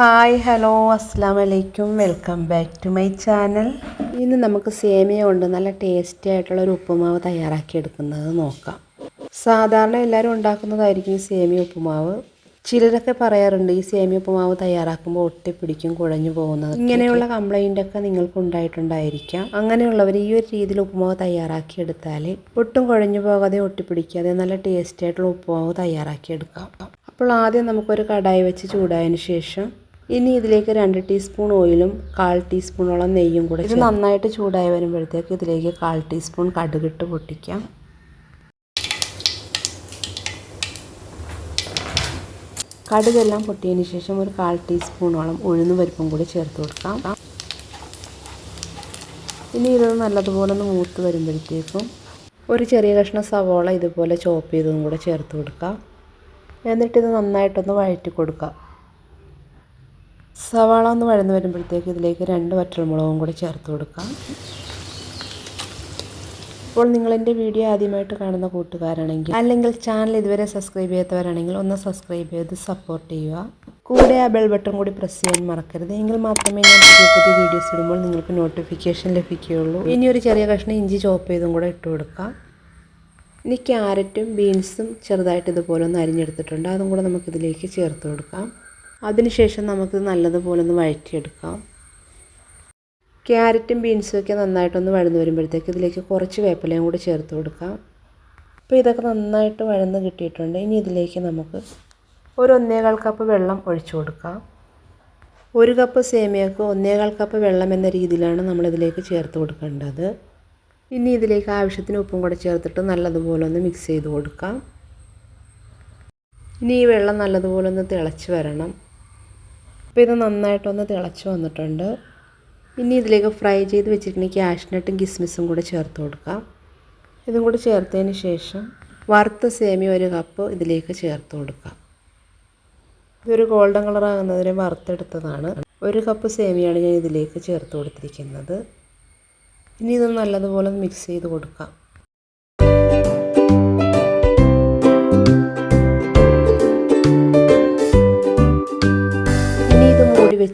Hi hello അസ്സാം വലൈക്കും welcome back to my channel. ഇന്ന് നമുക്ക് സേമിയ കൊണ്ട് നല്ല ടേസ്റ്റി ആയിട്ടുള്ള ഒരു ഉപ്പുമാവ് തയ്യാറാക്കി എടുക്കുന്നത് നോക്കാം. സാധാരണ എല്ലാവരും ഉണ്ടാക്കുന്നതായിരിക്കും ഈ സേമിയ ഉപ്പുമാവ്. ചിലരൊക്കെ പറയാറുണ്ട് ഈ സേമിയ ഉപ്പുമാവ് തയ്യാറാക്കുമ്പോൾ ഒട്ടിപ്പിടിക്കും കുഴഞ്ഞു പോകുന്നത്. ഇങ്ങനെയുള്ള കംപ്ലൈന്റ് ഒക്കെ നിങ്ങൾക്ക് ഉണ്ടായിട്ടുണ്ടായിരിക്കാം. അങ്ങനെയുള്ളവർ ഈ ഒരു രീതിയിൽ ഉപ്പുമാവ് തയ്യാറാക്കി എടുത്താൽ ഒട്ടും കുഴഞ്ഞു പോകാതെ ഒട്ടിപ്പിടിക്കാതെ നല്ല ടേസ്റ്റി ആയിട്ടുള്ള ഉപ്പുമാവ് തയ്യാറാക്കി എടുക്കാം. അപ്പോൾ ആദ്യം നമുക്കൊരു കടായി വെച്ച് ചൂടായതിന് ശേഷം ഇനി ഇതിലേക്ക് രണ്ട് ടീസ്പൂൺ ഓയിലും കാൽ ടീസ്പൂണോളം നെയ്യും കൂടെ ഇത് നന്നായിട്ട് ചൂടായി വരുമ്പോഴത്തേക്ക് ഇതിലേക്ക് കാൽ ടീസ്പൂൺ കടുകിട്ട് പൊട്ടിക്കാം. കടുകെല്ലാം പൊട്ടിയതിന് ശേഷം ഒരു കാൽ ടീസ്പൂണോളം ഉഴുന്ന് പരിപ്പും കൂടി ചേർത്ത് കൊടുക്കാം. ഇനി ഇത് നല്ലതുപോലെ ഒന്ന് മൂത്ത് വരുമ്പോഴത്തേക്കും ഒരു ചെറിയ കഷ്ണം സവോള ഇതുപോലെ ചോപ്പ് ചെയ്തതും കൂടെ ചേർത്ത് കൊടുക്കാം. എന്നിട്ടിത് നന്നായിട്ടൊന്ന് വഴറ്റി കൊടുക്കാം. സവാള ഒന്ന് വഴന്ന് വരുമ്പോഴത്തേക്ക് ഇതിലേക്ക് രണ്ട് വറ്റൽമുളകും കൂടി ചേർത്ത് കൊടുക്കാം. ഇപ്പോൾ നിങ്ങളെന്റെ വീഡിയോ ആദ്യമായിട്ട് കാണുന്ന കൂട്ടുകാരാണെങ്കിൽ അല്ലെങ്കിൽ ചാനൽ ഇതുവരെ സബ്സ്ക്രൈബ് ചെയ്യാത്തവരാണെങ്കിൽ ഒന്ന് സബ്സ്ക്രൈബ് ചെയ്ത് സപ്പോർട്ട് ചെയ്യുക. കൂടെ ആ ബെൽ ബട്ടൺ കൂടി പ്രസ് ചെയ്യാൻ മറക്കരുത്. എങ്കിൽ മാത്രമേ ഞാൻ പുതിയ പുതിയ വീഡിയോസ് ഇടുമ്പോൾ നിങ്ങൾക്ക് നോട്ടിഫിക്കേഷൻ ലഭിക്കുകയുള്ളൂ. ഇനി ഒരു ചെറിയ കഷ്ണം ഇഞ്ചി ചോപ്പ് ചെയ്തും കൂടെ ഇട്ട് കൊടുക്കാം. ഇനി ക്യാരറ്റും ബീൻസും ചെറുതായിട്ട് ഇതുപോലെ ഒന്ന് അരിഞ്ഞെടുത്തിട്ടുണ്ട്. അതും കൂടെ നമുക്കിതിലേക്ക് ചേർത്ത് കൊടുക്കാം. അതിനുശേഷം നമുക്ക് നല്ലതുപോലെ ഒന്ന് വഴറ്റിയെടുക്കാം. ക്യാരറ്റും ബീൻസും ഒക്കെ നന്നായിട്ടൊന്ന് വഴന്ന് വരുമ്പോഴത്തേക്ക് ഇതിലേക്ക് കുറച്ച് വേപ്പിലയും കൂടി ചേർത്ത് കൊടുക്കാം. അപ്പോൾ ഇതൊക്കെ നന്നായിട്ട് വഴന്ന് കിട്ടിയിട്ടുണ്ട്. ഇനി ഇതിലേക്ക് നമുക്ക് ഒരു ഒന്നേകാൽ കപ്പ് വെള്ളം ഒഴിച്ചു കൊടുക്കാം. ഒരു കപ്പ് സേമിയക്ക് ഒന്നേകാൽ കപ്പ് വെള്ളം എന്ന രീതിയിലാണ് നമ്മളിതിലേക്ക് ചേർത്ത് കൊടുക്കേണ്ടത്. ഇനി ഇതിലേക്ക് ആവശ്യത്തിന് ഉപ്പും കൂടെ ചേർത്തിട്ട് നല്ലതുപോലെ ഒന്ന് മിക്സ് ചെയ്ത് കൊടുക്കാം. ഇനി ഈ വെള്ളം നല്ലതുപോലെ ഒന്ന് തിളച്ച് വരണം. അപ്പോൾ ഇത് നന്നായിട്ടൊന്ന് തിളച്ച് വന്നിട്ടുണ്ട്. ഇനി ഇതിലേക്ക് ഫ്രൈ ചെയ്ത് വെച്ചിരിക്കുന്ന ക്യാഷ്നട്ടും കിസ്മിസും കൂടെ ചേർത്ത് കൊടുക്കാം. ഇതും കൂടി ചേർത്തതിന് ശേഷം വറുത്ത സേമിയ ഒരു കപ്പ് ഇതിലേക്ക് ചേർത്ത് കൊടുക്കാം. ഇതൊരു ഗോൾഡൻ കളർ ആകുന്നതിന് വറുത്തെടുത്തതാണ്. ഒരു കപ്പ് സേമിയാണ് ഞാൻ ഇതിലേക്ക് ചേർത്ത് കൊടുത്തിരിക്കുന്നത്. ഇനി ഇത് നല്ലതുപോലെ മിക്സ് ചെയ്ത് കൊടുക്കാം.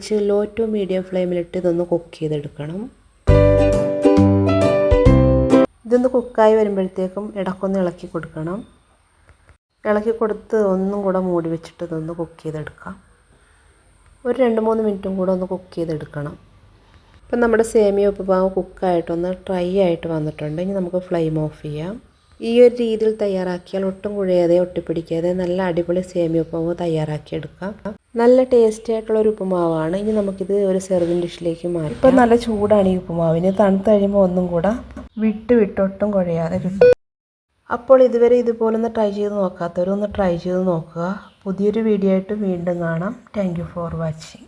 വെച്ച് ലോ ടു മീഡിയം ഫ്ലെയിമിലിട്ട് ഇതൊന്ന് കുക്ക് ചെയ്തെടുക്കണം. ഇതൊന്ന് കുക്കായി വരുമ്പോഴത്തേക്കും ഇടക്കൊന്ന് ഇളക്കി കൊടുക്കണം. ഇളക്കി കൊടുത്ത് ഒന്നും കൂടെ മൂടി വെച്ചിട്ട് ഇതൊന്ന് കുക്ക് ചെയ്തെടുക്കാം. ഒരു രണ്ട് മൂന്ന് മിനിറ്റും കൂടെ ഒന്ന് കുക്ക് ചെയ്തെടുക്കണം. ഇപ്പം നമ്മുടെ സേമിയ ഉപ്പുപാവ് കുക്കായിട്ടൊന്ന് ഡ്രൈ ആയിട്ട് വന്നിട്ടുണ്ട്. ഇനി നമുക്ക് ഫ്ലെയിം ഓഫ് ചെയ്യാം. ഈ ഒരു രീതിയിൽ തയ്യാറാക്കിയാൽ ഒട്ടും കുഴയാതെ ഒട്ടിപ്പിടിക്കാതെ നല്ല അടിപൊളി സേമിയ ഉപ്പുമാവ് തയ്യാറാക്കിയെടുക്കാം. നല്ല ടേസ്റ്റി ആയിട്ടുള്ള ഒരു ഉപ്പുമാവാണ്. ഇനി നമുക്കിത് ഒരു സെർവിങ് ഡിഷിലേക്ക് മാറി ഇപ്പം നല്ല ചൂടാണ് ഈ ഉപ്പുമാവിന്. തണുത്ത് കഴിയുമ്പോൾ ഒന്നും കൂടെ വിട്ട് വിട്ട് ഒട്ടും കുഴയാതെ കിട്ടും. അപ്പോൾ ഇതുവരെ ഇതുപോലൊന്ന് ട്രൈ ചെയ്ത് നോക്കാത്തവരൊന്ന് ട്രൈ ചെയ്ത് നോക്കുക. പുതിയൊരു വീഡിയോ ആയിട്ട് വീണ്ടും കാണാം. Thank for watching